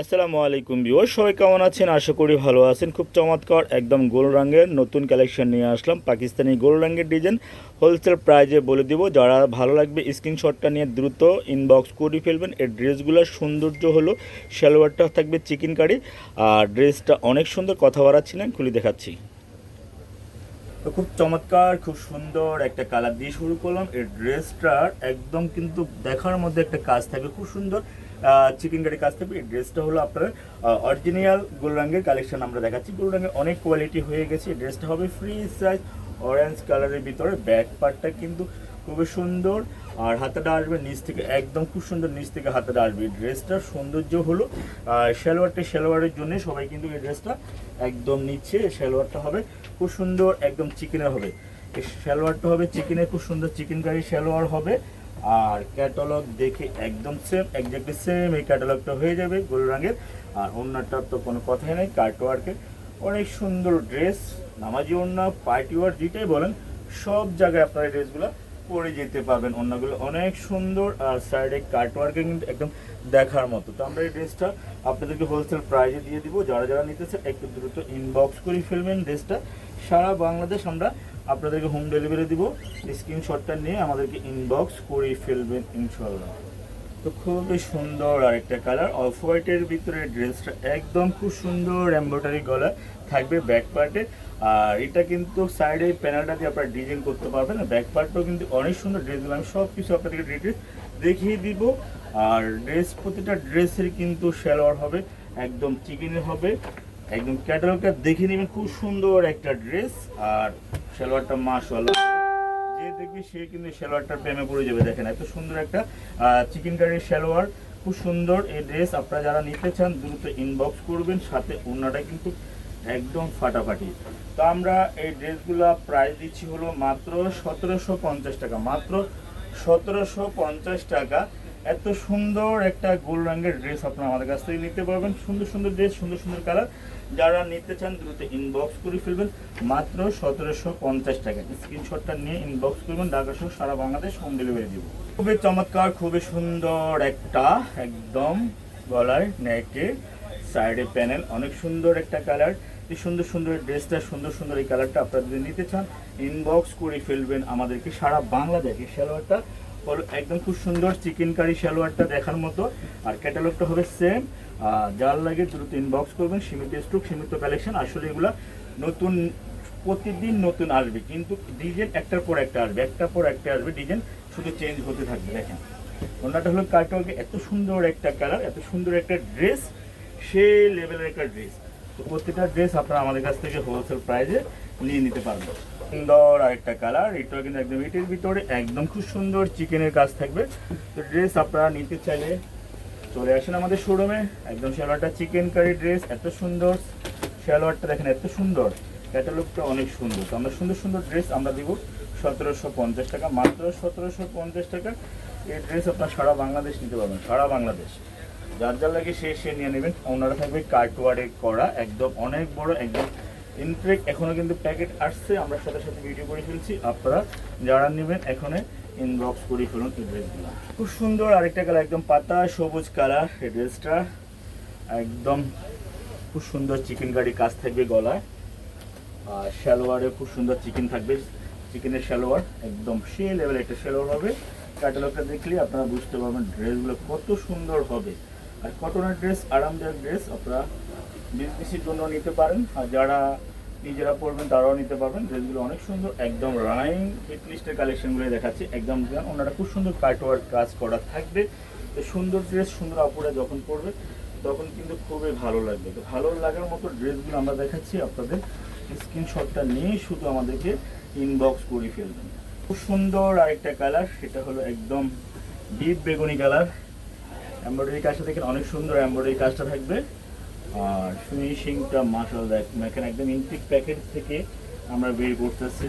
আসসালামু আলাইকুম বিওর সবাই কেমন আছেন? আশা করি ভালো আছেন। খুব চমৎকার, একদম গোল রঙের নতুন কালেকশন নিয়ে আসলাম। পাকিস্তানি গোল রঙের ডিজাইন হোলসেল প্রাইজে বলে দিব। যারা ভালো লাগবে স্ক্রিনশটটা নিয়ে দ্রুত ইনবক্স করে ফেলবেন। এই ড্রেসগুলোর সৌন্দর্য হলো, সালোয়ারটা থাকবে চিকেন কারি। আর ড্রেসটা অনেক সুন্দর, কথা বাড়াচ্ছিলেন খুলে দেখাচ্ছি। তো খুব চমৎকার, খুব সুন্দর একটা কালার দিয়ে শুরু করলাম। এই ড্রেসটার একদম কিন্তু দেখার মধ্যে একটা কাজ থাকবে, খুব সুন্দর। চিকেন কারি কাজ থাকবে এই ড্রেসটা হলো আপনার অরিজিনাল গোল রঙের কালেকশন আমরা দেখাচ্ছি। গোল রঙের অনেক কোয়ালিটি হয়ে গেছে। ড্রেসটা হবে ফ্রি সাইজ অরেঞ্জ কালারের ভিতরে। ব্যাক পার্টটা কিন্তু খুবই সুন্দর। আর হাতাটা আসবে নিচ থেকে, একদম খুব সুন্দর নিচ থেকে হাতাটা আসবে। ড্রেসটার সৌন্দর্য হলো সালোয়ারটা সালোয়ারের জন্য সবাই কিন্তু এই ড্রেসটা একদম নিচ্ছে। সালোয়ারটা হবে খুব সুন্দর, একদম চিকেনের হবে। এই সালোয়ারটা হবে চিকেনের, খুব সুন্দর চিকেন কারি সালোয়ার হবে। আর ক্যাটালগ দেখে একদম সেম একজাক্টলি সেম এই ক্যাটালগটা হয়ে যাবে গোল রঙের। আর ওনারটার তো কোনো কথাই নেই কার্টওয়ার্কের অনেক সুন্দর ড্রেস নামাজি ওড়না পার্টি ওয়ার যেটাই বলেন, সব জায়গায় আপনার এই ড্রেসগুলো পরে যেতে পারবেন অন্যগুলো অনেক সুন্দর আর সাইডে কাটওয়ার্কিং একদম দেখার মতো। তো আমরা এই ড্রেসটা আপনাদেরকে হোলসেল প্রাইজে দিয়ে দিব। যারা যারা নিতেছে, একটু দ্রুত ইনবক্স করে ফেলবেন ড্রেসটা সারা বাংলাদেশ আমরা আপনাদেরকে হোম ডেলিভারি দিব। স্ক্রিনশটটা নিয়ে আমাদেরকে ইনবক্স করে ফেলবেন ইনশাল্লাহ তো খুবই সুন্দর আরেকটা কালার অফ হোয়াইটের ভিতরে ড্রেসটা একদম খুব সুন্দর এমব্রয়ডারি গলা থাকবে ব্যাক পার্টে আর এটা কিন্তু সাইডে প্যানেলটা দিয়ে আপনারা ডিজাইন করতে পারবেন। ব্যাক পার্টটাও কিন্তু অনেক সুন্দর ড্রেসগুলো আমি সব কিছু আপনাদেরকে ডিটেলস দেখিয়ে দিব। আর ড্রেস প্রতিটা ড্রেসের কিন্তু সালোয়ার হবে, একদম চিকেনের হবে। একদম ক্যাটালগটা দেখে নেবেন। খুব সুন্দর একটা ড্রেস আর সালোয়ারটা মাশাআল্লাহ। যে দেখবে সে কিন্তু সালোয়ারটার প্রেমে পড়ে যাবে, দেখেন এত সুন্দর একটা চিকেন কারির সালোয়ার, খুব সুন্দর এই ড্রেস আপনারা যারা নিতে চান, দ্রুত ইনবক্স করবেন, সাথে অন্যটা কিন্তু একদম ফাটাফাটি। তো আমরা এই ড্রেসগুলো প্রাইস দিচ্ছি হলো মাত্র সতেরোশো পঞ্চাশ টাকা, মাত্র সতেরোশো পঞ্চাশ টাকা। এত সুন্দর একটা গোল রঙের ড্রেস আপনারা আমাদের কাছ থেকে নিতে পারবেন। সুন্দর সুন্দর ড্রেস সুন্দর সুন্দর কালার যারা নিতে চান, দ্রুত ইনবক্স করে ফেলবেন। মাত্র সতেরোশো পঞ্চাশ টাকা। স্ক্রিনশটটা নিয়ে ইনবক্স করবেন। ঢাকা সহ সারা বাংলাদেশ হোম ডেলিভারি দিব। খুবই চমৎকার, খুবই সুন্দর একটা, একদম গলায় নেকে সাইডে প্যানেল অনেক সুন্দর একটা কালার এই সুন্দর সুন্দর ড্রেসটা সুন্দর সুন্দর এই কালারটা আপনারা যদি নিতে চান ইনবক্স করে ফেলবেন আমাদেরকে সারা বাংলাদেশে। সালোয়ারটা একদম খুব সুন্দর চিকেন কারি সালোয়ারটা দেখার মতো। আর ক্যাটালগটা হবে সেম যার লাগে দ্রুত ইনবক্স করবেন, সীমিত স্টক সীমিত কালেকশন আসলে এগুলা নতুন, প্রতিদিন নতুন আসবে। কিন্তু ডিজাইন একটার পর একটা আসবে, একটার পর একটা আসবে। ডিজাইন শুধু চেঞ্জ হতে থাকবে, দেখেন। অন্যটা হলো কার্টওয়ার্কে এত সুন্দর একটা কালার এত সুন্দর একটা ড্রেস সে লেভেলের একটা ড্রেস তো প্রত্যেকটা ড্রেস আপনারা আমাদের কাছ থেকে হোলসেল প্রাইজে নিয়ে নিতে পারবেন। সুন্দর আরেকটা কালার এটা কিন্তু একদম, এটির ভিতরে একদম খুব সুন্দর চিকেনের কাজ থাকবে। তো ড্রেস আপনারা নিতে চাইলে চলে আসেন আমাদের শোরুমে একদম সালোয়ারটা চিকেন কারি ড্রেস এত সুন্দর। সালোয়ারটা দেখেন, এত সুন্দর। ক্যাটালগটা অনেক সুন্দর। তো আমরা সুন্দর সুন্দর ড্রেস আমরা দিব সতেরোশো পঞ্চাশ টাকা, মাত্র সতেরোশো পঞ্চাশ টাকা। এই ড্রেস আপনার সারা বাংলাদেশ নিতে পারবেন, সারা বাংলাদেশ। যার যার লাগে সে সে নিয়ে নেবেন। ওনারা থাকবে কার্টওয়ার্ডে করা, একদম অনেক বড়, একদম ইনট্রেক এখনও কিন্তু প্যাকেট আসছে, আমরা সাথে সাথে ভিডিও করে ফেলছি। আপনারা যারা নেবেন এখনে ইনবক্স করে ফেলুন এই ড্রেসগুলো খুব সুন্দর আরেকটা কালার একদম পাতা, সবুজ কালার এই ড্রেসটা একদম খুব সুন্দর চিকেন গাড়ি কাজ থাকবে গলায়। আর সালোয়ারে খুব সুন্দর চিকেন থাকবে। চিকেনের সালোয়ার একদম সে লেভেল একটা সালোয়ার হবে। ক্যাটালগটা দেখলে আপনারা বুঝতে পারবেন ড্রেসগুলো কত সুন্দর হবে। আর কটনের ড্রেস আরামদায়ক ড্রেস আপনারা বিজনেসের জন্য নিতে পারেন। আর যারা নিজেরা পরবেন, তারাও নিতে পারবেন। ড্রেসগুলো অনেক সুন্দর, একদম রানিং হিটলিস্টের কালেকশনগুলো দেখাচ্ছি। একদম ওনারা খুব সুন্দর কাটওয়ার্ক কাজ করা থাকবে। তো সুন্দর ড্রেস সুন্দর আপুরা যখন পরবে, তখন কিন্তু খুবই ভালো লাগবে। তো ভালো লাগার মতো ড্রেসগুলো আমরা দেখাচ্ছি আপনাদের। স্ক্রিনশটটা নিয়ে শুধু আমাদেরকে ইনবক্স করে ফেলবেন। খুব সুন্দর আরেকটা কালার সেটা হলো একদম ডিপ বেগুনি কালার এমব্রয়ডারি কাজটা দেখেন অনেক সুন্দর এমব্রয়ডারি কাজটা থাকবে। আর ফিনিশিংটা মাসাল এখানে একদম ইনটিক প্যাকেট থেকে আমরা বের করতেছি।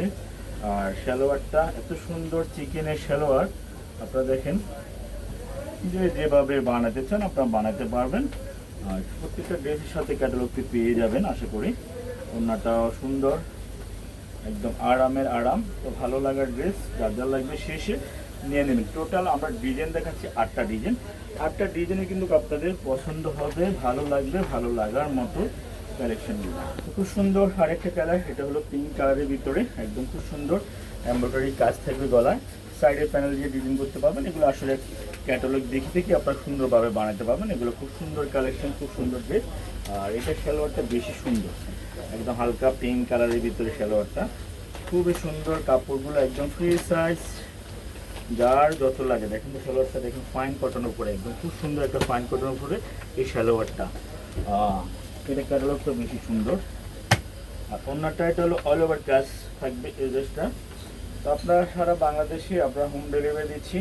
আর সালোয়ারটা এত সুন্দর চিকেনের সালোয়ার। আপনারা দেখেন, যে যেভাবে বানাতে চান আপনারা বানাতে পারবেন। আর প্রত্যেকটা ড্রেসের সাথে ক্যাটালগটি পেয়ে যাবেন, আশা করি। ওনাটাও সুন্দর, একদম আরামের আরাম। তো ভালো লাগার ড্রেস, যার যার লাগবে শেষে। নিয়ে নেবেন। টোটাল আমরা ডিজাইন দেখাচ্ছি আটটা ডিজাইন আটটা ডিজাইনে কিন্তু আপনাদের পছন্দ হবে, ভালো লাগবে, ভালো লাগার মতো কালেকশনগুলো খুব সুন্দর আরেকটা কালার এটা হলো পিঙ্ক কালারের ভিতরে, একদম খুব সুন্দর। এমব্রয়ডারি কাজ থাকবে গলায়। সাইডের প্যানেল দিয়ে ডিজাইন করতে পারবেন, এগুলো আসলে ক্যাটালগ দেখে দেখে আপনারা সুন্দরভাবে বানাতে পারবেন। এগুলো খুব সুন্দর কালেকশন খুব সুন্দর ড্রেস আর এটা সালোয়ারটা বেশি সুন্দর। একদম হালকা পিঙ্ক কালারের ভিতরে সালোয়ারটা। খুবই সুন্দর কাপড়গুলো, একদম ফ্রি সাইজ যার যত লাগে, দেখেন তো সালোয়ারটা, দেখুন ফাইন কটনের উপরে, একদম খুব সুন্দর একটা ফাইন কটনের উপরে এই সালোয়ারটা। এটা ক্যাটালগটা বেশি সুন্দর। আর অন্যটা এটা হলো অল ওভার কাজ থাকবে এই ড্রেসটা তো আপনারা সারা বাংলাদেশে আমরা হোম ডেলিভারি দিচ্ছি।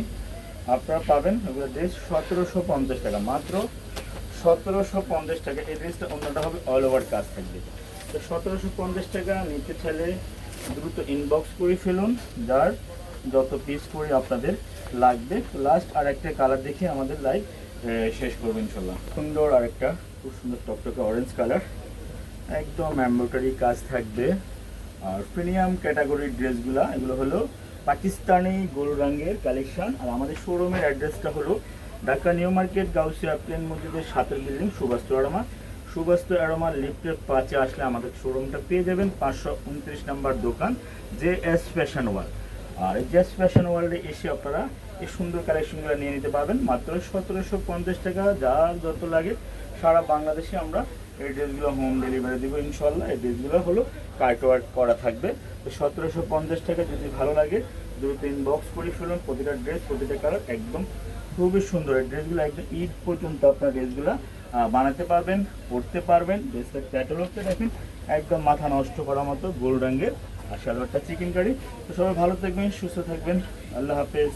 আপনারা পাবেন এগুলো ড্রেস সতেরোশো পঞ্চাশ টাকা। মাত্র সতেরোশো পঞ্চাশ টাকা। এই ড্রেসটা অন্যটা হবে অল ওভার কাজ থাকবে। তো সতেরোশো পঞ্চাশ টাকা নিতে চাইলে দ্রুত ইনবক্স করে ফেলুন। যার যত পিস করে আপনাদের লাগবে। লাস্ট আর একটা কালার দেখে আমাদের লাইভ শেষ করব ইনশাল্লাহ। সুন্দর আরেকটা, খুব সুন্দর টকটকে অরেঞ্জ কালার একদম এমব্রয়ডারি কাজ থাকবে। আর প্রিমিয়াম ক্যাটাগরির ড্রেসগুলো, এগুলো হলো পাকিস্তানি গোল রঙের কালেকশন আর আমাদের শোরুমের অ্যাড্রেসটা হলো ঢাকা নিউ মার্কেট, গাউসিয়া প্লেন মসজিদের সাতের বিল্ডিং সুবাস্তু আড়মা সুবাস্তু আড়মা লিফটের পাঁচে আসলে আমাদের শোরুমটা পেয়ে যাবেন পাঁচশো উনত্রিশ নাম্বার দোকান জে এস ফ্যাশন ওয়ার্ল্ড আর এই জেস ফ্যাশন ওয়ার্ল্ডে এসে আপনারা এই সুন্দর কালেকশনগুলো নিয়ে নিতে পারবেন। মাত্র সতেরোশো পঞ্চাশ টাকা যা যত লাগে সারা বাংলাদেশে আমরা এই ড্রেসগুলো হোম ডেলিভারি দেবো ইনশাল্লাহ এই ড্রেসগুলো হলো কার্ট ওয়ার্ক করা থাকবে। তো সতেরোশো পঞ্চাশ টাকা যদি ভালো লাগে দ্রুত ইনবক্স করে ফেলুন, প্রতিটা ড্রেস প্রতিটা কালার একদম খুবই সুন্দর। এই ড্রেসগুলো একদম ঈদ পর্যন্ত আপনার ড্রেসগুলো বানাতে পারবেন পরতে পারবেন ড্রেসটার ক্যাটালগটা দেখেন, একদম মাথা নষ্ট করার মতো, গোল রঙের। আর সালোয়ারটা চিকেন কারি। তো সবাই ভালো থাকবেন সুস্থ থাকবেন। আল্লাহ হাফেজ।